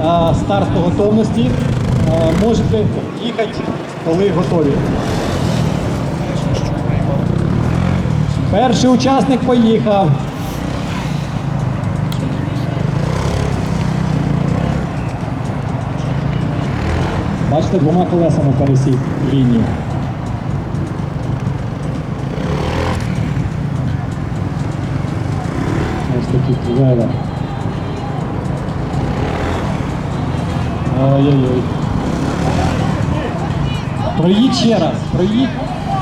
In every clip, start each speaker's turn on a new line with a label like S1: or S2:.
S1: Старт по готовності. Можете їхати, коли готові. Перший учасник поїхав. Бачите, двома колесами пересік лінію. Ось такий тревелер. Ой-ой-ой. Проїдь ще раз. Проїдь,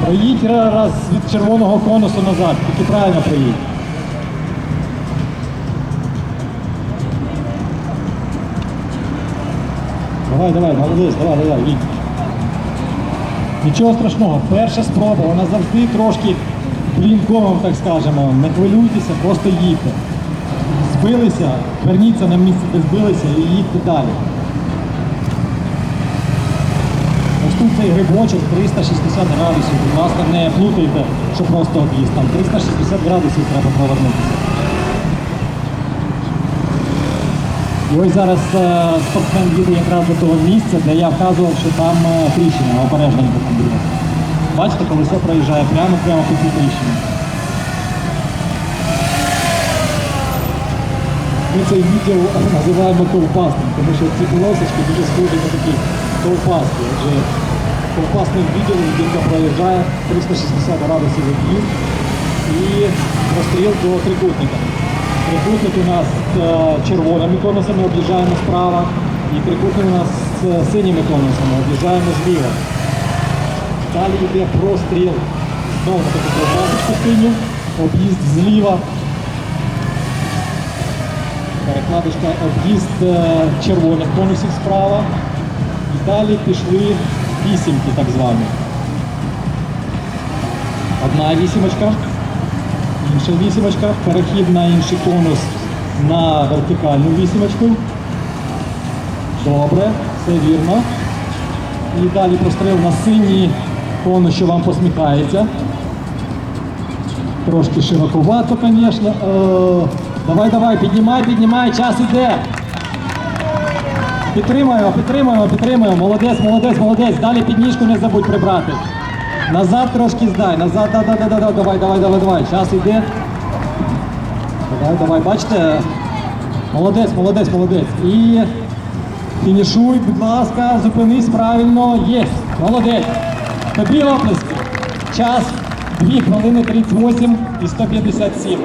S1: проїдь раз від червоного конусу назад. Тільки правильно проїдь. Давай, давай, молодець, давай, давай, їдь. Нічого страшного, перша спроба, вона завжди трошки блінковим, так скажемо. Не хвилюйтеся, просто їдьте. Збилися, верніться на місце, де збилися і їдьте далі. Цей грибочок 360 градусів. Будь ласка, не плутайте, що просто об'їзд. Там 360 градусів треба повернутися. І ось зараз е, спортсмен їде якраз до того місця, де я вказував, що там е, тріщина, обережненько там буде. Бачите, колесо проїжджає прямо прямо по цій тріщині. Ми цей відділ називаємо ковпастим, тому що ці полосочки дуже схожі на такі ковпаски. Адже ковпасний відділ людинка проїжджає 360 градусів об'їзд і розстріл до трикутника. Трикутник у нас е, червоними конусами об'їжджаємо справа, і трикутник у нас з синіми конусами об'їжджаємо зліва. Далі йде простріл. Знову на таку ковпасочку синю, об'їзд зліва. Перекладочка об'їзд е, червоних конусів справа. І далі пішли вісімки так звані. Одна вісімочка, інша вісімочка, перехід на інший конус на вертикальну вісімочку. Добре, все вірно. І далі простріл на синій конус, що вам посміхається. Трошки широковато, звісно. Е, давай, давай, піднімай, піднімай, час іде. Підтримуємо, підтримуємо, підтримуємо. Молодець, молодець, молодець. Далі підніжку не забудь прибрати. Назад трошки здай, назад, да, да, да, да, да. давай, давай, давай, давай. Час іде. Давай, давай, бачите? Молодець, молодець, молодець. І фінішуй, будь ласка, зупинись правильно. Є, молодець. Тобі оплески. Час 2 хвилини 38 і 157.